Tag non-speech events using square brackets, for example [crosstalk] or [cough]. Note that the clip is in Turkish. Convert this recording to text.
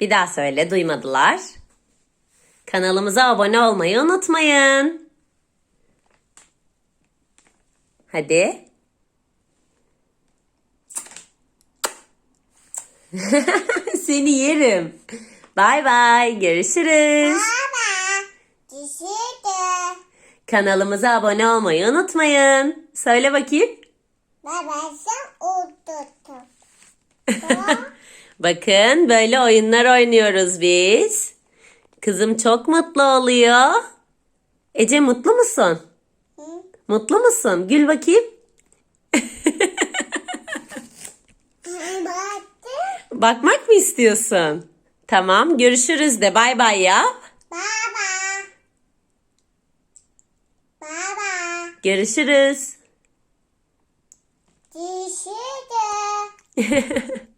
Bir daha söyle duymadılar. Kanalımıza abone olmayı unutmayın. Hadi. [laughs] Seni yerim. Bay bay. Görüşürüz. Baba. Dişiydi. Kanalımıza abone olmayı unutmayın. Söyle bakayım. Baba sen oturttun. [laughs] Bakın böyle oyunlar oynuyoruz biz. Kızım çok mutlu oluyor. Ece mutlu musun? Hı? Mutlu musun? Gül bakayım. [laughs] Bakmak mı istiyorsun? Tamam görüşürüz de bay bay yap. Baba. Baba. Görüşürüz. Dişiydi. [laughs]